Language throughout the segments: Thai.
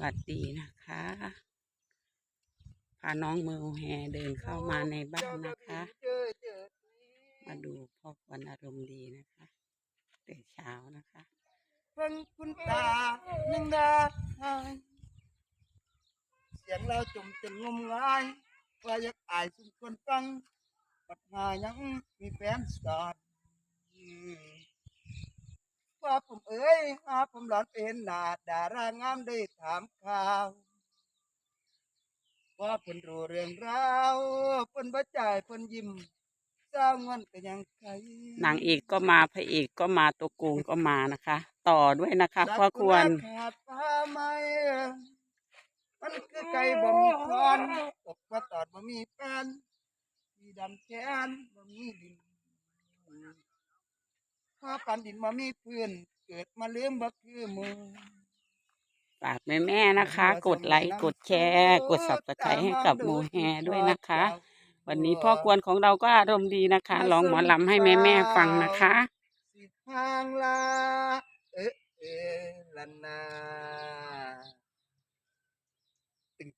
วัสดีนะคะ พาน้องเมลแฮเดินเข้ามาในบ้านนะคะ มาดูพ่อวันอารมณ์ดีนะคะแต่เช้านะคะฟังคุณตายังด้เสียงเราจมจนงมงายว่าอยากอายสุมคนฟังปัดหายังมีแฟนสอน ว่าผมเอ้ยหาผมหลอนเป็นหนาดารางามได้ถามข่าวว่าเพิ่นรู้เรื่องราวเพิ่นบ่จ่ายเพิ่นยิ้มเศร้าเงินก็ยังใครนางเอกก็มาพระเอกก็มาตัวโกงก็มานะคะ ต่อด้วยนะคะพ่อควรขาดผ้าไหมมันคือไก่บ่มีคอนตกมาตอดบ่มีแฟนมีดำแขนบ่มีดิน ผ้าปันดินบ่มีพื้น เกิดมาลืมบ่คือมือ ฝากแม่แม่ๆนะคะ กดไลค์กดแชร์ กดสับสไครให้กับโมแฮด้วยนะคะ วันนี้พ่อควรของเราก็อารมณ์ดีนะคะร้องหมอลำให้แม่แม่ๆฟังนะคะ สิทางลา เอ๊ะเอ๊ะลันนาตึง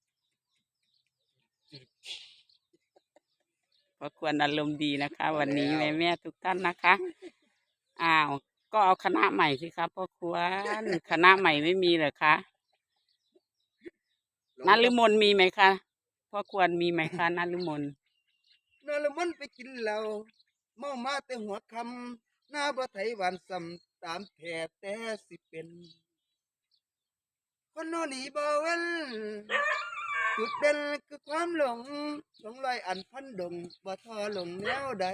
พ่อควรอารมณ์ดีนะคะ วันนี้แม่แม่ๆทุกท่านนะคะ อ้าว ก็เอาคณะใหม่สิครับพ่อควรคณะใหม่ไม่มีเหรอคะนันฤมลมีไหมคะพ่อควรมีไหมคะนันฤมลนรมันไปกินเหล้าเมามาแต่หัวคำหน้าบ่ไทยหวานซ้ำตามแผลแต่สิเป็น คนโนนีบ่เว้นจุดเด่นคือความหลงหลงลอยอันพันดงบ่ทอหลงแนวใด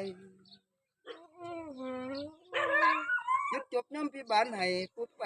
จบน้ำพิบาลให้ผู้ไป